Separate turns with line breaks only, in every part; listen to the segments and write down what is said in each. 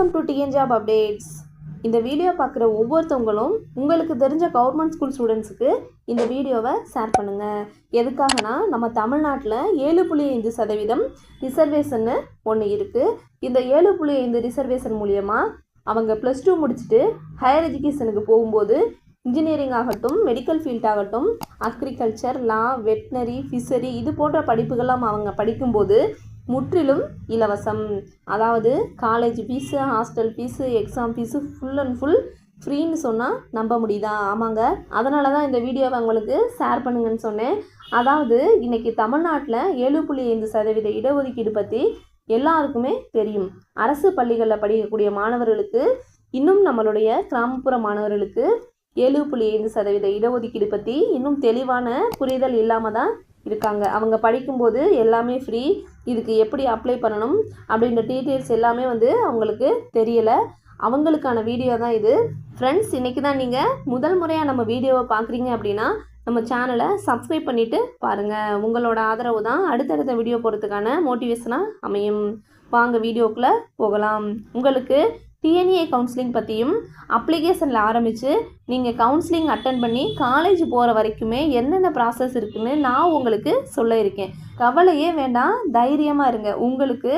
Welcome to TN job updates இந்த video பார்க்குற ஒவ்வொருத்தவங்களும் உங்களுக்கு தெரிஞ்ச கவர்மெண்ட் ஸ்கூல் ஸ்டூடெண்ட்ஸுக்கு இந்த வீடியோவை ஷேர் பண்ணுங்கள் எதுக்காகனா நம்ம தமிழ்நாட்டில் ஏழு புள்ளி ஐந்து சதவீதம் ரிசர்வேஷன்னு ஒன்று இருக்குது இந்த ஏழு புள்ளி ஐந்து ரிசர்வேஷன் மூலியமாக அவங்க ப்ளஸ் டூ முடிச்சுட்டு ஹையர் எஜுகேஷனுக்கு போகும்போது இன்ஜினியரிங் ஆகட்டும் மெடிக்கல் ஃபீல்ட் ஆகட்டும் அக்ரிகல்ச்சர் லா வெட்னரி ஃபிஷரி இது போன்ற படிப்புகள்லாம் அவங்க படிக்கும்போது முற்றிலும் இலவசம். அதாவது college fees hostel fees exam fees full and full ஃப்ரீன்னு சொன்னால் நம்ப முடியுதா? ஆமாங்க. அதனால தான் இந்த வீடியோவை உங்களுக்கு ஷேர் பண்ணுங்கன்னு சொன்னேன். அதாவது இன்றைக்கி தமிழ்நாட்டில் ஏழு புள்ளி ஐந்து சதவீத இடஒதுக்கீடு பற்றி எல்லாருக்குமே தெரியும். அரசு பள்ளிகளில் படிக்கக்கூடிய மாணவர்களுக்கு இன்னும் நம்மளுடைய கிராமப்புற மாணவர்களுக்கு ஏழு புள்ளி ஐந்து சதவீத இடஒதுக்கீடு பற்றி இன்னும் தெளிவான புரிதல் இல்லாமல் தான் இருக்காங்க. அவங்க படிக்கும்போது எல்லாமே ஃப்ரீ இதுக்கு எப்படி அப்ளை பண்ணணும் அப்படின்ற டீட்டெயில்ஸ் எல்லாமே வந்து அவங்களுக்கு தெரியலை. அவங்களுக்கான வீடியோ தான் இது. ஃப்ரெண்ட்ஸ் இன்றைக்கி தான் நீங்கள் முதல் முறையாக நம்ம வீடியோவை பார்க்குறீங்க அப்படின்னா நம்ம சேனலை சப்ஸ்கிரைப் பண்ணிவிட்டு பாருங்கள் உங்களோட ஆதரவு தான் அடுத்தடுத்த வீடியோ போகிறதுக்கான மோட்டிவேஷனாக அமையும். வாங்க வீடியோக்குள்ளே போகலாம். உங்களுக்கு டிஎன்ஏ கவுன்சிலிங் பற்றியும் அப்ளிகேஷனில் ஆரம்பித்து நீங்கள் கவுன்சிலிங் அட்டன் பண்ணி காலேஜ் போகிற வரைக்குமே என்னென்ன ப்ராசஸ் இருக்குன்னு நான் உங்களுக்கு சொல்ல இருக்கேன். கவலையே வேண்டாம் தைரியமாக இருங்க. உங்களுக்கு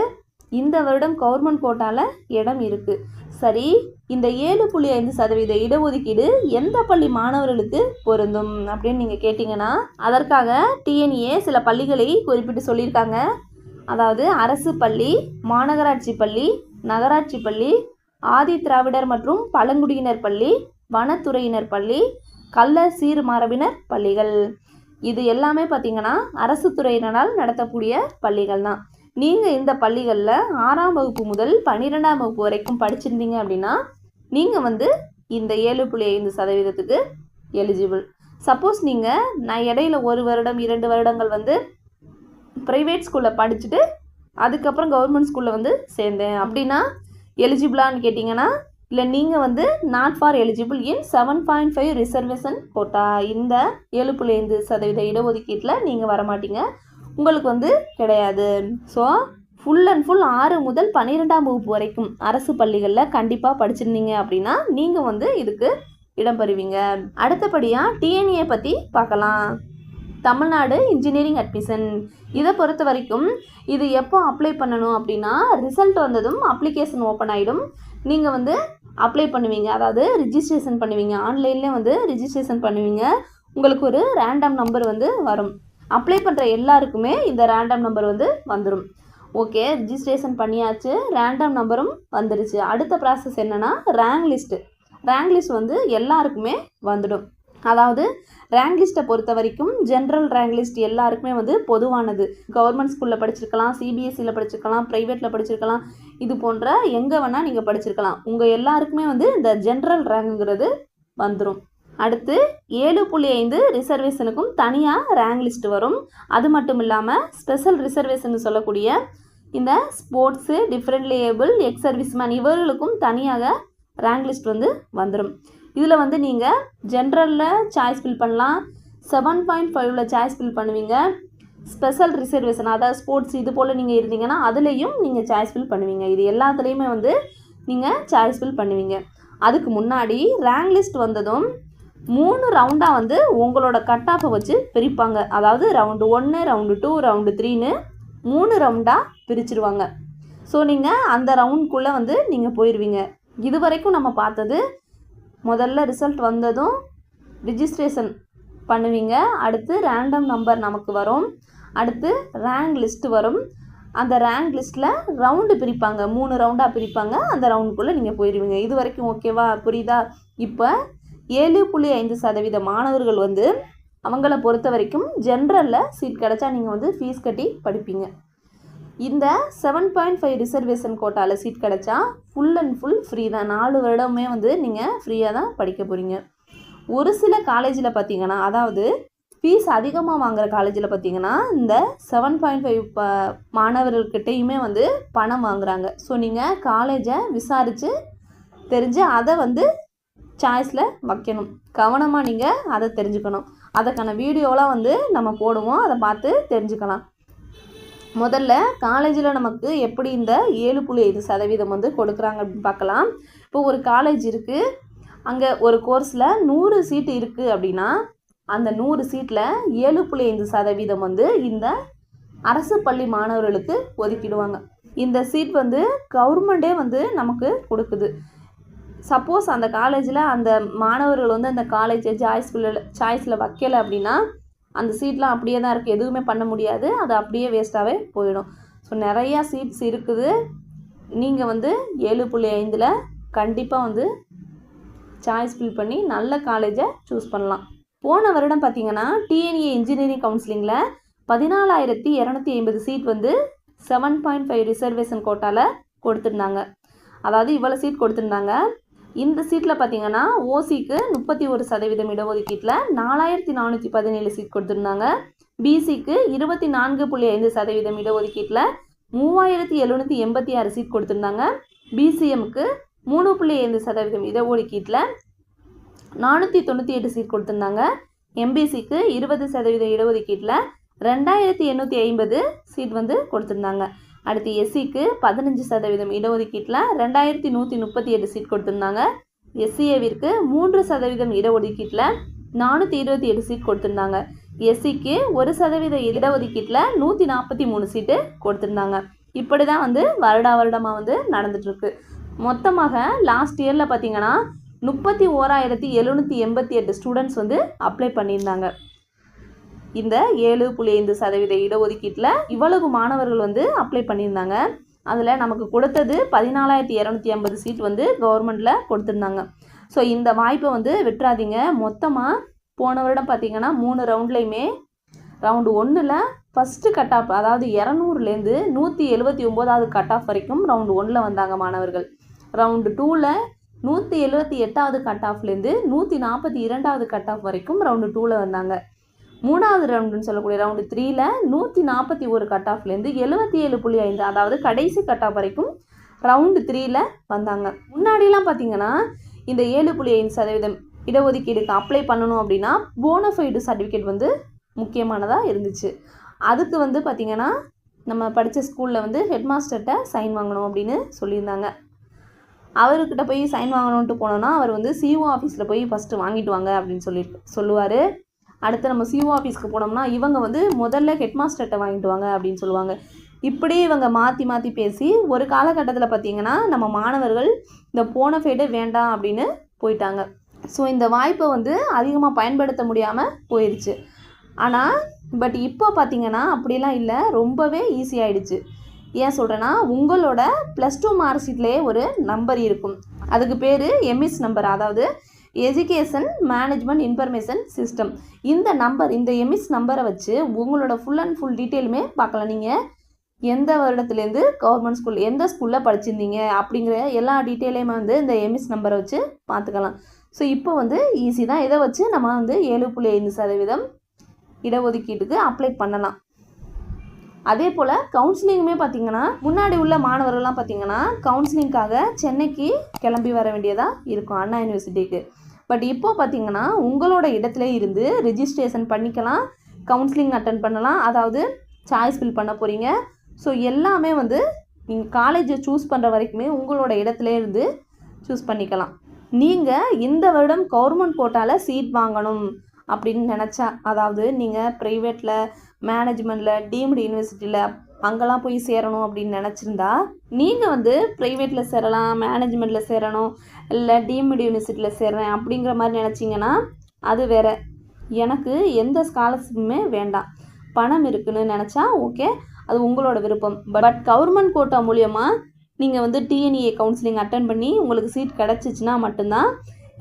இந்த வருடம் கவர்மெண்ட் கோட்டாவில் இடம் இருக்குது சரி இந்த ஏழு புள்ளி ஐந்து சதவீத இடஒதுக்கீடு எந்த பள்ளி மாணவர்களுக்கு பொருந்தும் அப்படின்னு நீங்கள் கேட்டிங்கன்னா அதற்காக டிஎன்ஏ சில பள்ளிகளை குறிப்பிட்டு சொல்லியிருக்காங்க. அதாவது அரசு பள்ளி மாநகராட்சி பள்ளி நகராட்சி பள்ளி ஆதி திராவிடர் மற்றும் பழங்குடியினர் பள்ளி வனத்துறையினர் பள்ளி கள்ள சீர் மரபினர் பள்ளிகள். இது எல்லாமே பார்த்திங்கன்னா அரசு துறையினரால் நடத்தக்கூடிய பள்ளிகள் தான். நீங்கள் இந்த பள்ளிகளில் ஆறாம் வகுப்பு முதல் பன்னிரெண்டாம் வகுப்பு வரைக்கும் படிச்சிருந்தீங்க அப்படின்னா நீங்கள் வந்து இந்த ஏழு புள்ளி ஐந்து சதவீதத்துக்கு எலிஜிபிள் சப்போஸ் நீங்கள் நான் இடையில ஒரு வருடம் இரண்டு வருடங்கள் வந்து ப்ரைவேட் ஸ்கூலில் படிச்சுட்டு அதுக்கப்புறம் கவர்மெண்ட் ஸ்கூலில் வந்து சேர்ந்தேன். அப்படின்னா எலிஜிபிளான்னு கேட்டிங்கன்னா இல்லை நீங்கள் வந்து not for eligible in seven point five reservation quota இந்த ஏழு புள்ளி ஐந்து சதவீத இடஒதுக்கீட்டில் நீங்கள் வரமாட்டீங்க. உங்களுக்கு வந்து கிடையாது. ஸோ ஃபுல் அண்ட் ஃபுல் ஆறு முதல் பன்னிரெண்டாம் வகுப்பு வரைக்கும் அரசு பள்ளிகளில் கண்டிப்பாக படிச்சிருந்தீங்க அப்படின்னா நீங்கள் வந்து இதுக்கு இடம் பெறுவீங்க. அடுத்தபடியாக டிஎன்ஏ பற்றி பார்க்கலாம். தமிழ்நாடு இன்ஜினியரிங் அட்மிஷன் இதை பொறுத்த வரைக்கும் இது எப்போ அப்ளை பண்ணணும் அப்படின்னா ரிசல்ட் வந்ததும் அப்ளிகேஷன் ஓப்பன் ஆகிடும் நீங்கள் வந்து அப்ளை பண்ணுவீங்க. அதாவது ரிஜிஸ்ட்ரேஷன் பண்ணுவீங்க. ஆன்லைன்லேயே வந்து ரிஜிஸ்ட்ரேஷன் பண்ணுவீங்க. உங்களுக்கு ஒரு ரேண்டம் நம்பர் வந்து வரும். அப்ளை பண்ணுற எல்லாருக்குமே இந்த ரேண்டம் நம்பர் வந்து வந்துடும் ஓகே ரிஜிஸ்ட்ரேஷன் பண்ணியாச்சு. ரேண்டம் நம்பரும் வந்துடுச்சு அடுத்த ப்ராசஸ் என்னென்னா ரேங்க் லிஸ்ட்டு ரேங்க் லிஸ்ட் வந்து எல்லாருக்குமே வந்துடும். அதாவது ரேங்க் லிஸ்ட்டை பொறுத்த வரைக்கும் ஜென்ரல் ரேங்க் லிஸ்ட் எல்லாருக்குமே வந்து பொதுவானது. கவர்மெண்ட் ஸ்கூலில் படிச்சிருக்கலாம் சிபிஎஸ்சியில் படிச்சிருக்கலாம் ப்ரைவேட்டில் படிச்சிருக்கலாம். இது போன்ற எங்கே வேணால் நீங்கள் படிச்சிருக்கலாம். உங்கள் எல்லாருக்குமே வந்து இந்த ஜென்ரல் ரேங்குங்கிறது வந்துடும் அடுத்து ஏழு புள்ளி ஐந்து ரிசர்வேஷனுக்கும் தனியாக ரேங்க் லிஸ்ட் வரும். அது மட்டும் இல்லாமல் ஸ்பெஷல் ரிசர்வேஷன் சொல்லக்கூடிய இந்த sports different able ex serviceman இவர்களுக்கும் தனியாக ரேங்க் லிஸ்ட் வந்து வந்துடும் இதில் வந்து நீங்கள் ஜென்ரலில் சாய்ஸ் ஃபில் பண்ணலாம். செவன் பாயிண்ட் ஃபைவ்ல சாய்ஸ் ஃபில் பண்ணுவீங்க. ஸ்பெஷல் ரிசர்வேஷன் அதாவது ஸ்போர்ட்ஸ் இது போல் நீங்கள் இருந்தீங்கன்னா அதுலேயும் நீங்கள் சாய்ஸ் ஃபில் பண்ணுவீங்க. இது எல்லாத்துலேயுமே வந்து நீங்கள் சாய்ஸ் ஃபில் பண்ணுவீங்க. அதுக்கு முன்னாடி ரேங்க் லிஸ்ட் வந்ததும் மூணு ரவுண்டாக வந்து உங்களோட கட் ஆஃபை வச்சு பிரிப்பாங்க. அதாவது ரவுண்டு ஒன்று ரவுண்டு டூ ரவுண்டு த்ரீன்னு மூணு ரவுண்டாக பிரிச்சிருவாங்க. ஸோ நீங்கள் அந்த ரவுண்டுக்குள்ளே வந்து நீங்கள் போயிடுவீங்க இது வரைக்கும் நம்ம பார்த்தது முதல்ல ரிசல்ட் வந்ததும் ரிஜிஸ்ட்ரேஷன் பண்ணுவீங்க. அடுத்து ரேண்டம் நம்பர் நமக்கு வரும். அடுத்து ரேங்க் லிஸ்ட்டு வரும். அந்த ரேங்க் லிஸ்ட்டில் ரவுண்டு பிரிப்பாங்க. மூணு ரவுண்டாக பிரிப்பாங்க. அந்த ரவுண்டுக்குள்ளே நீங்கள் போயிடுவீங்க இது வரைக்கும் ஓகேவா புரியுதா? இப்போ ஏழு புள்ளி ஐந்து சதவீத மாணவர்கள் வந்து அவங்கள பொறுத்த வரைக்கும் ஜென்ரலில் சீட் கிடச்சா நீங்கள் வந்து ஃபீஸ் கட்டி படிப்பீங்க. இந்த செவன் பாயிண்ட் ஃபைவ் ரிசர்வேஷன் கோட்டாவில் சீட் கிடச்சா ஃபுல் அண்ட் ஃபுல் ஃப்ரீ தான். நாலு வருடமே வந்து நீங்கள் ஃப்ரீயாக தான் படிக்க போகிறீங்க ஒரு சில காலேஜில் பார்த்தீங்கன்னா அதாவது ஃபீஸ் அதிகமாக வாங்குகிற காலேஜில் பார்த்தீங்கன்னா இந்த செவன் பாயிண்ட் ஃபைவ் ப மாணவர்கள்கிட்டையுமே வந்து பணம் வாங்குகிறாங்க ஸோ நீங்கள் காலேஜை விசாரித்து தெரிஞ்சு அதை வந்து சாய்ஸில் வைக்கணும். கவனமாக நீங்கள் அதை தெரிஞ்சுக்கணும். அதுக்கான வீடியோலாம் வந்து நம்ம போடுவோம். அதை பார்த்து தெரிஞ்சுக்கலாம். முதல்ல காலேஜில் நமக்கு எப்படி இந்த ஏழு புள்ளி ஐந்து சதவீதம் வந்து கொடுக்குறாங்க அப்படின்னு பார்க்கலாம். இப்போ ஒரு காலேஜ் இருக்குது அங்கே ஒரு கோர்ஸில் நூறு சீட்டு இருக்குது அப்படின்னா அந்த நூறு சீட்டில் ஏழு புள்ளி ஐந்து சதவீதம் வந்து இந்த அரசு பள்ளி மாணவர்களுக்கு ஒதுக்கிடுவாங்க. இந்த சீட் வந்து கவர்மெண்ட்டே வந்து நமக்கு கொடுக்குது. சப்போஸ் அந்த காலேஜில் அந்த மாணவர்கள் வந்து அந்த காலேஜை சாய்ஸ் சாய்ஸில் வைக்கலை அப்படின்னா அந்த சீட்லாம் அப்படியே தான் இருக்குது எதுவுமே பண்ண முடியாது. அது அப்படியே வேஸ்ட்டாகவே போயிடும். ஸோ நிறையா சீட்ஸ் இருக்குது. நீங்கள் வந்து ஏழு புள்ளி ஐந்தில் கண்டிப்பாக வந்து சாய்ஸ் ஃபில் பண்ணி நல்ல காலேஜை சூஸ் பண்ணலாம். போன வருடம் பார்த்தீங்கன்னா டிஎன்ஏ இன்ஜினியரிங் கவுன்சிலிங்கில் பதினாலாயிரத்தி இரநூத்தி ஐம்பது சீட் வந்து செவன் பாயிண்ட் ஃபைவ் ரிசர்வேஷன் கோட்டாவில் கொடுத்துருந்தாங்க. அதாவது இவ்வளோ சீட் கொடுத்துருந்தாங்க. இந்த சீட்டில் பார்த்தீங்கன்னா ஓசிக்கு முப்பத்தி ஒரு சதவீதம் இடஒதுக்கீட்டில் நாலாயிரத்தி நானூற்றி பதினேழு சீட் கொடுத்துருந்தாங்க. பிசிக்கு இருபத்தி நான்கு புள்ளி ஐந்து சதவீதம் இடஒதுக்கீட்டில் மூவாயிரத்தி எழுநூற்றி எண்பத்தி ஆறு சீட் கொடுத்துருந்தாங்க. பிசிஎம்க்கு மூணு புள்ளி ஐந்து சதவீதம் இடஒதுக்கீட்டில் நானூற்றி தொண்ணூற்றி எட்டு சீட் கொடுத்துருந்தாங்க. எம்பிசிக்கு இருபது சதவீத இடஒதுக்கீட்டில் ரெண்டாயிரத்தி எண்ணூற்றி ஐம்பது சீட் வந்து கொடுத்துருந்தாங்க. அடுத்து எஸ்சிக்கு பதினஞ்சு சதவீதம் இடஒதுக்கீட்டில் ரெண்டாயிரத்தி நூற்றி முப்பத்தி எட்டு சீட் கொடுத்துருந்தாங்க. எஸ்சிஏவிற்கு மூன்று சதவீதம் இடஒதுக்கீட்டில் நானூற்றி இருபத்தி எட்டு சீட் கொடுத்துருந்தாங்க. எஸ்சிக்கு ஒரு சதவீத இடஒதுக்கீட்டில் நூற்றி நாற்பத்தி மூணு சீட்டு கொடுத்துருந்தாங்க. இப்படி தான் வந்து வருடா வருடமாக வந்து நடந்துட்டுருக்கு. மொத்தமாக லாஸ்ட் இயரில் பார்த்தீங்கன்னா முப்பத்தி ஓராயிரத்தி எழுநூற்றி எண்பத்தி எட்டு ஸ்டூடெண்ட்ஸ் வந்து அப்ளை பண்ணியிருந்தாங்க. இந்த ஏழு புள்ளி ஐந்து சதவீத இடஒதுக்கீட்டில் இவ்வளவு மாணவர்கள் வந்து அப்ளை பண்ணியிருந்தாங்க. அதில் நமக்கு கொடுத்தது பதினாலாயிரத்தி இரநூத்தி ஐம்பது சீட் வந்து கவர்மெண்ட்டில் கொடுத்துருந்தாங்க. ஸோ இந்த வாய்ப்பை வந்து விட்டுறாதீங்க. மொத்தமாக போன வருடம் பார்த்தீங்கன்னா மூணு ரவுண்ட்லேயுமே ரவுண்டு ஒன்றில் ஃபஸ்ட்டு கட் ஆஃப் அதாவது இரநூறுலேருந்து நூற்றி எழுபத்தி ஒம்போதாவது கட் ஆஃப் வரைக்கும் ரவுண்டு ஒன்றில் வந்தாங்க மாணவர்கள். ரவுண்டு டூவில் நூற்றி எழுபத்தி எட்டாவது கட் ஆஃப்லேருந்து நூற்றி நாற்பத்தி இரண்டாவது கட் ஆஃப் வரைக்கும் ரவுண்டு டூவில் வந்தாங்க. மூணாவது ரவுண்டுன்னு சொல்லக்கூடிய ரவுண்டு த்ரீல நூற்றி நாற்பத்தி ஒரு கட் ஆஃப்லேருந்து எழுபத்தி ஏழு புள்ளி ஐந்து அதாவது கடைசி கட் ஆஃப் வரைக்கும் ரவுண்டு த்ரீல வந்தாங்க. முன்னாடிலாம் பார்த்தீங்கன்னா இந்த ஏழு புள்ளி ஐந்து சதவீதம் இடஒதுக்கீடுக்கு அப்ளை பண்ணணும் அப்படின்னா போனஃபைடு சர்டிஃபிகேட் வந்து முக்கியமானதாக இருந்துச்சு. அதுக்கு வந்து பார்த்திங்கன்னா நம்ம படித்த ஸ்கூலில் வந்து ஹெட் மாஸ்டர்கிட்ட சைன் வாங்கணும் அப்படின்னு சொல்லியிருந்தாங்க. அவர்கிட்ட போய் சைன் வாங்கணுன்ட்டு போனோன்னா அவர் வந்து சிஓ ஆஃபீஸில் போய் ஃபஸ்ட்டு வாங்கிட்டு வாங்க அப்படின்னு சொல்லி சொல்லுவார். அடுத்து நம்ம சிஓ ஆஃபீஸ்க்கு போனோம்னா இவங்க வந்து முதல்ல ஹெட் மாஸ்டர்கிட்ட வாங்கிட்டு வாங்க அப்படின்னு சொல்லுவாங்க. இப்படி இவங்க மாற்றி மாற்றி பேசி ஒரு காலகட்டத்தில் பார்த்தீங்கன்னா நம்ம மாணவர்கள் இந்த போன ஃபைடே வேண்டாம் அப்படின்னு போயிட்டாங்க. ஸோ இந்த வாய்ப்பை வந்து அதிகமாக பயன்படுத்த முடியாமல் போயிடுச்சு ஆனால் பட் இப்போ பார்த்தீங்கன்னா அப்படிலாம் இல்லை. ரொம்பவே ஈஸியாகிடுச்சு ஏன் சொல்கிறேன்னா உங்களோட ப்ளஸ் டூ மார்க் ஷீட்லேயே ஒரு நம்பர் இருக்கும். அதுக்கு பேர் எம்எஸ் நம்பர் அதாவது எஜுகேஷன் மேனேஜ்மெண்ட் இன்ஃபர்மேஷன் சிஸ்டம் இந்த நம்பர் இந்த எம்எஸ் நம்பரை வச்சு உங்களோட ஃபுல் அண்ட் ஃபுல் டீட்டெயிலுமே பார்க்கலாம். நீங்கள் எந்த வருடத்துலேருந்து கவர்மெண்ட் ஸ்கூல் எந்த ஸ்கூலில் படிச்சிருந்தீங்க அப்படிங்கிற எல்லா டீட்டெயிலையுமே வந்து இந்த எம்எஸ் நம்பரை வச்சு பார்த்துக்கலாம். ஸோ இப்போ வந்து ஈஸி தான். இதை வச்சு நம்ம வந்து ஏழு புள்ளி ஐந்து சதவீதம் இடஒதுக்கீட்டுக்கு அப்ளை பண்ணலாம். அதே போல் கவுன்சிலிங்குமே பார்த்தீங்கன்னா முன்னாடி உள்ள மாணவர்கள்லாம் பார்த்தீங்கன்னா கவுன்சிலிங்காக சென்னைக்கு கிளம்பி வர வேண்டியதாக இருக்கும் அண்ணா யூனிவர்சிட்டிக்கு பட் இப்போ பார்த்தீங்கன்னா உங்களோட இடத்துல இருந்து ரிஜிஸ்ட்ரேஷன் பண்ணிக்கலாம் கவுன்சிலிங் அட்டன் பண்ணலாம் அதாவது சாய்ஸ் ஃபில் பண்ண போகிறீங்க ஸோ எல்லாமே வந்து நீங்கள் காலேஜை சூஸ் பண்ணுற வரைக்குமே உங்களோட இடத்துல இருந்து சூஸ் பண்ணிக்கலாம். நீங்கள் இந்த வருடம் கவர்மெண்ட் கோட்டாவில் சீட் வாங்கணும் அப்படின்னு நினச்சா அதாவது நீங்கள் ப்ரைவேட்டில் மேனேஜ்மெண்ட்டில் டீம்டு யூனிவர்சிட்டியில் அங்கெல்லாம் போய் சேரணும் அப்படின்னு நினச்சிருந்தா நீங்கள் வந்து ப்ரைவேட்டில் சேரலாம் மேனேஜ்மெண்ட்டில் சேரணும் இல்லை டீம்டு யூனிவர்சிட்டியில் சேரேன் அப்படிங்கிற மாதிரி நினச்சிங்கன்னா அது வேற. எனக்கு எந்த ஸ்காலர்ஷிப்புமே வேண்டாம். பணம் இருக்குன்னு நினச்சா ஓகே அது உங்களோட விருப்பம். பட் கவர்மெண்ட் கோட்டா மூலியமாக நீங்கள் வந்து டிஎன்இஏ கவுன்சிலிங் அட்டன் பண்ணி உங்களுக்கு சீட் கிடச்சிச்சின்னா மட்டும்தான்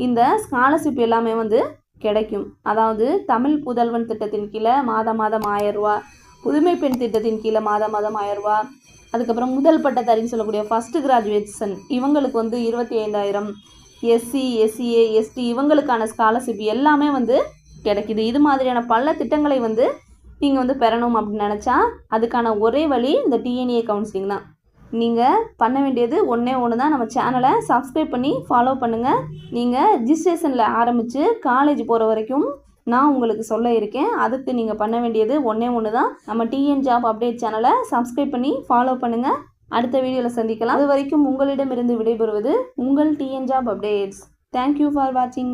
இந்த ஸ்காலர்ஷிப் எல்லாமே வந்து கிடைக்கும். அதாவது தமிழ் புதல்வன் திட்டத்தின் கீழே மாதம் மாதம் ஆயிரம் ரூபா புதுமை பெண் திட்டத்தின் கீழே மாதம் மாதம் ஆயிரம் ரூபா அதுக்கப்புறம் முதல் பட்டதாரின்னு சொல்லக்கூடிய ஃபஸ்ட்டு கிராஜுவேட்ஸன் இவங்களுக்கு வந்து இருபத்தி ஐந்தாயிரம் எஸ்சி எஸ்சிஏ எஸ்டி இவங்களுக்கான ஸ்காலர்ஷிப் எல்லாமே வந்து கிடைக்குது. இது மாதிரியான பல திட்டங்களை வந்து நீங்கள் வந்து பெறணும் அப்படின்னு நினச்சா அதுக்கான ஒரே வழி இந்த டிஎன்ஏ கவுன்சிலிங் தான். நீங்கள் பண்ண வேண்டியது ஒன்றே ஒன்று தான் நம்ம சேனலை சப்ஸ்கிரைப் பண்ணி ஃபாலோ பண்ணுங்கள் நீங்கள் ரிஜிஸ்ட்ரேஷனில் ஆரம்பித்து காலேஜ் போகிற வரைக்கும் நான் உங்களுக்கு சொல்ல இருக்கேன். அதுக்கு நீங்கள் பண்ண வேண்டியது ஒன்றே ஒன்று தான் நம்ம டிஎன் ஜாப் அப்டேட் சேனலை சப்ஸ்கிரைப் பண்ணி ஃபாலோ பண்ணுங்கள் அடுத்த வீடியோவில் சந்திக்கலாம். அது வரைக்கும் உங்களிடமிருந்து விடைபெறுவது உங்கள் TN job updates thank you for வாட்சிங்